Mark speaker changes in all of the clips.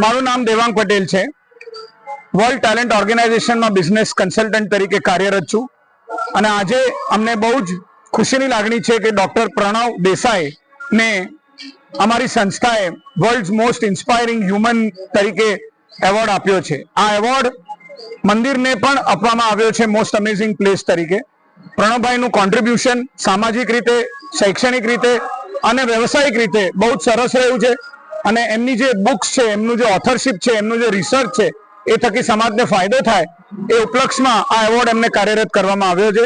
Speaker 1: મારું નામ દેવાંગ પટેલ છે. વર્લ્ડ ટેલેન્ટ ઓર્ગેનાઇઝેશનમાં બિઝનેસ કન્સલ્ટન્ટ તરીકે કાર્યરત છું. અને આજે અમને બહુ જ ખુશીની લાગણી છે કે ડોક્ટર પ્રણવ દેસાઈ ને અમારી સંસ્થાએ વર્લ્ડ મોસ્ટ ઇન્સ્પાયરિંગ હ્યુમન તરીકે એવોર્ડ આપ્યો છે. આ એવોર્ડ મંદિરને પણ આપવામાં આવ્યો છે મોસ્ટ અમેઝિંગ પ્લેસ તરીકે. પ્રણવભાઈનું કોન્ટ્રીબ્યુશન સામાજિક રીતે, શૈક્ષણિક રીતે અને વ્યવસાયિક રીતે બહુ જ સરસ રહ્યું છે. અને એમની જે બુક્સ છે એમનું જે ઓથરશીપ છે એમનું જે રિસર્ચ છે એ થકી સમાજને ફાયદો થાય એ ઉપલક્ષમાં આ એવોર્ડ એમને કાર્યરત કરવામાં આવ્યો છે.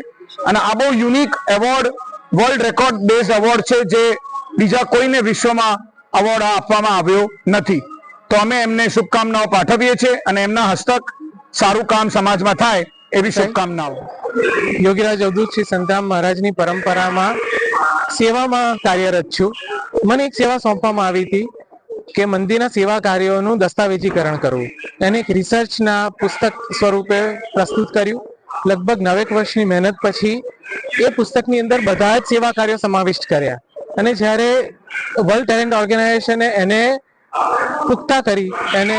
Speaker 1: અને આ બહુ unique award world record base award છે જે બીજા કોઈને વિશ્વમાં એવોર્ડ આપવામાં આવ્યો નથી. તો અમે એમને શુભકામનાઓ પાઠવીએ છીએ અને એમના હસ્તક સારું કામ સમાજમાં થાય એવી શુભકામનાઓ.
Speaker 2: યોગીરાજ અવધૂત શ્રી સંતરામ મહારાજની પરંપરામાં સેવામાં કાર્યરત છું. મને એક સેવા સોંપવામાં આવી હતી. કે મંદિરના સેવા કાર્યોનું દસ્તાવેજીકરણ કરવું. એને એક રિસર્ચના પુસ્તક સ્વરૂપે પ્રસ્તુત કર્યું. લગભગ નવેક વર્ષની મહેનત પછી એ પુસ્તકની અંદર બધા જ સેવા કાર્યો સમાવિષ્ટ કર્યા. અને જ્યારે વર્લ્ડ ટેલેન્ટ ઓર્ગેનાઇઝેશને એને પુખ્તા કરી, એને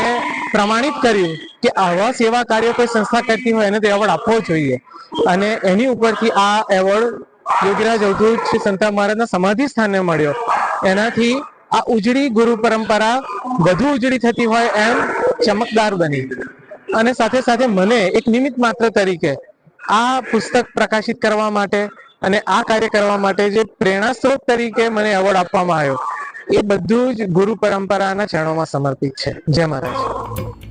Speaker 2: પ્રમાણિત કર્યું કે આવા સેવા કાર્યો કોઈ સંસ્થા કરતી હોય, એને તે એવોર્ડ આપવો જોઈએ. અને એની ઉપરથી આ એવોર્ડ યોગીરાજ અવધૂત શ્રી સંતા મહારાજના સમાધિ સ્થાને મળ્યો. એનાથી આ ઉજળી ગુરુ પરંપરા વધુ ઉજળી થતી હોય એમ ચમકદાર બની. અને સાથે સાથે મને એક નિમિત્ત માત્ર તરીકે આ પુસ્તક પ્રકાશિત કરવા માટે અને આ કાર્ય કરવા માટે જે પ્રેરણા સ્ત્રોત તરીકે મને એવોર્ડ આપવામાં આવ્યો, એ બધું જ ગુરુ પરંપરાના ચરણોમાં સમર્પિત છે. જય મહારાજ.